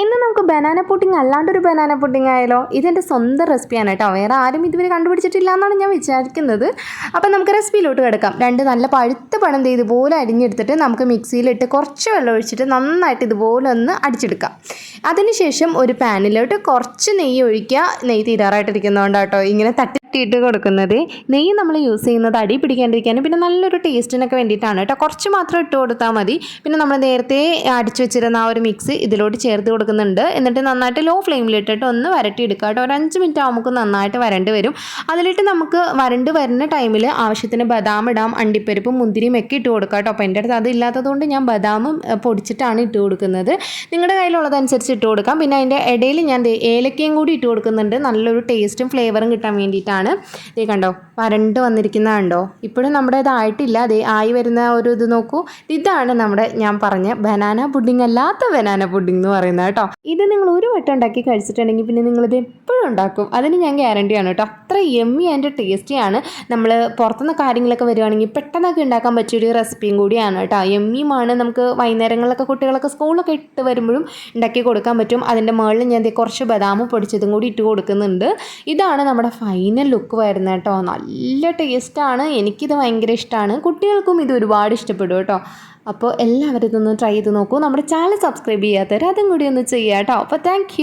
ഇന്ന് നമുക്ക് banana pudding അല്ലാണ്ടൊരു ബനാന പുഡിംഗ് ആയാലോ? ഇതെന്റെ സ്വന്തം റെസിപ്പിയാണ് കേട്ടോ. വേറെ ആരും ഇതുവരെ കണ്ടുപിടിച്ചിട്ടില്ല എന്നാണ് ഞാൻ വിചാരിക്കുന്നത്. അപ്പം നമുക്ക് റെസിപ്പിയിലോട്ട് കിടക്കാം. രണ്ട് നല്ല പഴുത്ത പണം ഇതുപോലെ അരിഞ്ഞെടുത്തിട്ട് നമുക്ക് മിക്സിയിലിട്ട് കുറച്ച് വെള്ളം ഒഴിച്ചിട്ട് നന്നായിട്ട് ഇതുപോലെ ഒന്ന് അടിച്ചെടുക്കാം. അതിനുശേഷം ഒരു പാനിലോട്ട് കുറച്ച് നെയ്യ് ഒഴിക്കുക. നെയ്യ് തീരാറായിട്ടിരിക്കുന്നതുകൊണ്ട് കേട്ടോ ഇങ്ങനെ തട്ടിയിട്ട് കൊടുക്കുന്നത്. നെയ്യ് നമ്മൾ യൂസ് ചെയ്യുന്നത് അടി പിടിക്കാണ്ടിരിക്കാനും പിന്നെ നല്ലൊരു ടേസ്റ്റിനൊക്കെ വേണ്ടിയിട്ടാണ് കേട്ടോ. കുറച്ച് മാത്രം ഇട്ട് കൊടുത്താൽ മതി. പിന്നെ നമ്മൾ നേരത്തെ അടിച്ചു വെച്ചിരുന്ന ആ ഒരു മിക്സ് ഇതിലോട്ട് ചേർത്ത് കൊടുക്കുന്നുണ്ട്. എന്നിട്ട് നന്നായിട്ട് ലോ ഫ്ലെയിമിലിട്ടിട്ട് ഒന്ന് വരട്ടി എടുക്കുക കേട്ടോ. ഒരു അഞ്ച് മിനിറ്റ് ആകുമ്പോൾ നന്നായിട്ട് വരണ്ട് വരും. അതിലിട്ട് നമുക്ക് വരണ്ട് വരുന്ന ടൈമിൽ ആവശ്യത്തിന് ബദാം ഇടാം അണ്ടിപ്പരിപ്പും മുന്തിരിയും ഒക്കെ ഇട്ട് കൊടുക്കാം കേട്ടോ. അപ്പോൾ എന്റെ അടുത്ത് അത് ഇല്ലാത്തതുകൊണ്ട് ഞാൻ ബദാമും പൊടിച്ചിട്ടാണ് ഇട്ട് കൊടുക്കുന്നത്. നിങ്ങളുടെ കയ്യിലുള്ളതനുസരിച്ച് ഇട്ട് കൊടുക്കാം. പിന്നെ അതിന്റെ ഇടയിൽ ഞാൻ ഏലക്കയും കൂടി ഇട്ട് കൊടുക്കുന്നുണ്ട്. നല്ലൊരു ടേസ്റ്റും ഫ്ലേവറും കിട്ടാൻ വേണ്ടിയിട്ടാണ്. ദേ കണ്ടോ വരണ്ട് വന്നിരിക്കുന്ന കണ്ടോ? ഇപ്പോഴും നമ്മുടെ ഇതായിട്ടില്ല ദേ ആയി വരുന്ന ഒരു ഇത് നോക്കൂ. ഇതാണ് നമ്മുടെ ഞാൻ പറഞ്ഞ ബനാന പുഡിംഗ് അല്ലാത്ത ബനാന പുഡിംഗ് എന്ന് പറയുന്നത് കേട്ടോ. ഇത് നിങ്ങൾ ഒരു വട്ടം ഉണ്ടാക്കി കഴിച്ചിട്ടുണ്ടെങ്കിൽ പിന്നെ നിങ്ങളിത് എപ്പോഴും ഉണ്ടാക്കും. അതിന് ഞാൻ ഗ്യാരണ്ടിയാണ് കേട്ടോ. അത്ര എമ്മി ആൻഡ് ടേസ്റ്റിയാണ് നമ്മൾ പുറത്തുനിന്ന് കാര്യങ്ങളൊക്കെ വരുവാണെങ്കിൽ പെട്ടെന്നൊക്കെ ഉണ്ടാക്കാൻ പറ്റിയൊരു റെസിപ്പിയും കൂടിയാണ് കേട്ടോ. എമ്മിയുമാണ് നമുക്ക് വൈകുന്നേരങ്ങളിലൊക്കെ കുട്ടികളൊക്കെ സ്കൂളൊക്കെ ഇട്ട് വരുമ്പോഴും ഉണ്ടാക്കി കൊടുക്കാൻ പറ്റും. അതിന്റെ മുകളിൽ ഞാൻ കുറച്ച് ബദാമും പൊടിച്ചതും കൂടി ഇട്ട് കൊടുക്കുന്നുണ്ട്. ഇതാണ് നമ്മുടെ ഫൈനൽ ലുക്ക് വരുന്നത് കേട്ടോ. നല്ല ടേസ്റ്റാണ്. എനിക്കിത് ഭയങ്കര ഇഷ്ടമാണ് കുട്ടികൾക്കും ഇത് ഒരുപാട് ഇഷ്ടപ്പെടും കേട്ടോ. അപ്പോൾ എല്ലാവരും ഇതൊന്ന് ട്രൈ ചെയ്ത് നോക്കൂ. നമ്മുടെ ചാനൽ സബ്സ്ക്രൈബ് ചെയ്യാത്തവർ അതും കൂടി ഒന്ന് ചെയ്യാം കേട്ടോ. അപ്പോൾ താങ്ക്